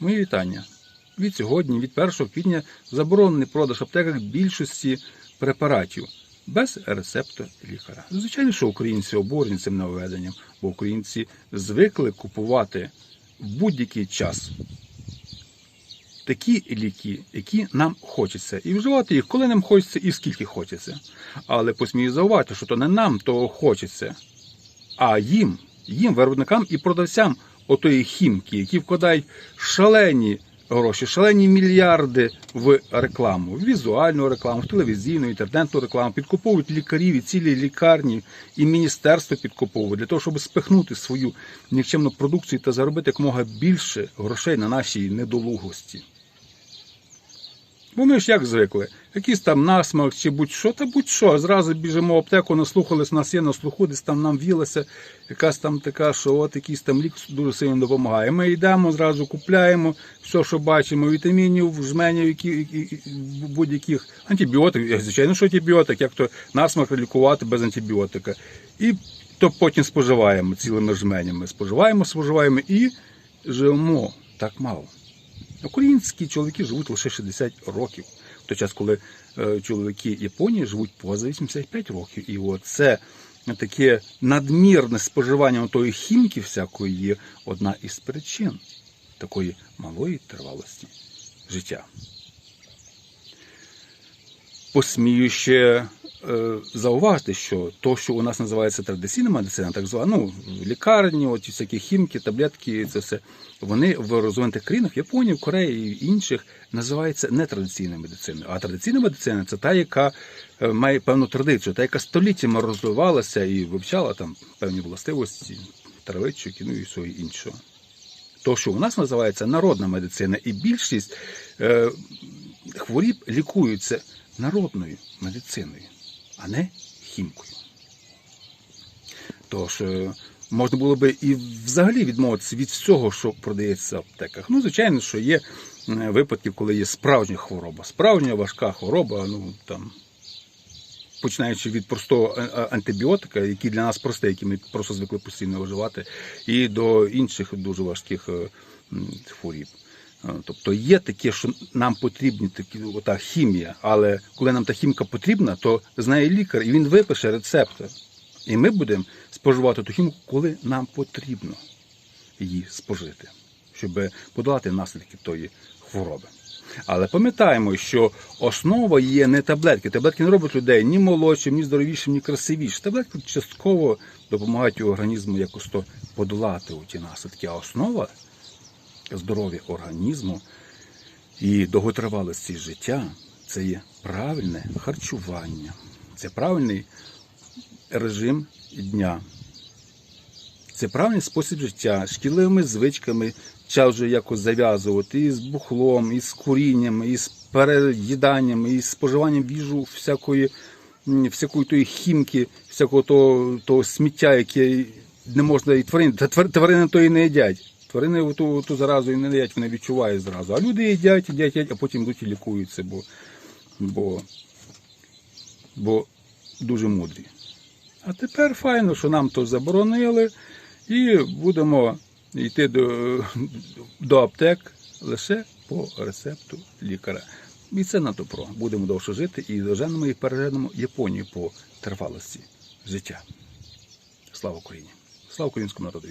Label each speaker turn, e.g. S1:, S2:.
S1: Мої вітання. Від сьогодні, від 1 квітня, заборонений продаж в аптеках більшості препаратів без рецепту лікаря. Звичайно, що українці обурені цим нововведенням, бо українці звикли купувати в будь-який час такі ліки, які нам хочеться, і вживати їх, коли нам хочеться і скільки хочеться. Але посмію зауважити, що то не нам того хочеться, а їм, їм, виробникам і продавцям отої хімки, які вкладають шалені гроші, шалені мільярди в рекламу, в візуальну рекламу, в телевізійну, інтернетну рекламу, підкуповують лікарів і цілі лікарні, і міністерство підкуповують для того, щоб спихнути свою нікчемну продукцію та заробити якомога більше грошей на нашій недолугості. Бо ми ж як звикли, якийсь там насмак чи будь-що, та будь-що. Зразу біжимо в аптеку, наслухались, нас є на слуху, десь там нам вілася, якась там така, що от якийсь там лік дуже сильно допомагає. Ми йдемо, зразу купляємо все, що бачимо, вітамінів, жменів, які, будь-яких антибіотиків. Звичайно, що антибіотик, як то насмак лікувати без антибіотика. І то потім споживаємо цілими жменями. Споживаємо, споживаємо і живемо так мало. Українські чоловіки живуть лише 60 років, в той час, коли е, чоловіки Японії живуть поза 85 років. І оце таке надмірне споживання тої хімки всякої є одна із причин такої малої тривалості життя. Посмію ще е, зауважити, що то, що у нас називається традиційна медицина, так звана, ну, лікарні, от всякі хімки, таблетки, це все, вони в розвинутих країнах, Японії, Кореї і інших, називаються нетрадиційною медициною. А традиційна медицина це та, яка е, має певну традицію, та, яка століттями розвивалася і вивчала там певні властивості, травичок, ну і всього іншого. То, що у нас називається народна медицина, і більшість е, хворіб лікуються народною медициною, а не хімкою. Тож е, можна було би і взагалі відмовитися від всього, що продається в аптеках. Ну, звичайно, що є е, випадки, коли є справжня хвороба, справжня важка хвороба, ну там. Починаючи від простого е, антибіотика, який для нас простий, який ми просто звикли постійно вживати, і до інших дуже важких хворіб. Е, Тобто є таке, що нам потрібні такі ота хімія, але коли нам та хімка потрібна, то знає лікар, і він випише рецепт. І ми будемо споживати ту хімку, коли нам потрібно її спожити, щоб подолати наслідки тої хвороби. Але пам'ятаємо, що основа є не таблетки. Таблетки не роблять людей ні молодшим, ні здоровішим, ні красивішим. Таблетки частково допомагають організму якось то подолати ті наслідки. А основа здоров'я організму і довготривалості життя це є правильне харчування, це правильний режим дня. Це правильний спосіб життя, шкідливими звичками час вже якось зав'язувати і з бухлом, і з курінням, і з переїданням, і з споживанням в їжу всякої, всякої тої хімки, всякого того, того сміття, яке не можна і тварин. Та тварини то і не їдять. Тварини ту, ту заразу і не їдять, вони відчувають зразу. А люди їдять, їдять, їдять, а потім йдуть і лікуються, бо, бо, бо дуже мудрі. А тепер файно, що нам то заборонили, і будемо йти до, до аптек лише по рецепту лікаря. І це на добро. Будемо довше жити і доженемо і переженемо Японію по тривалості життя. Слава Україні! Слава українському народу!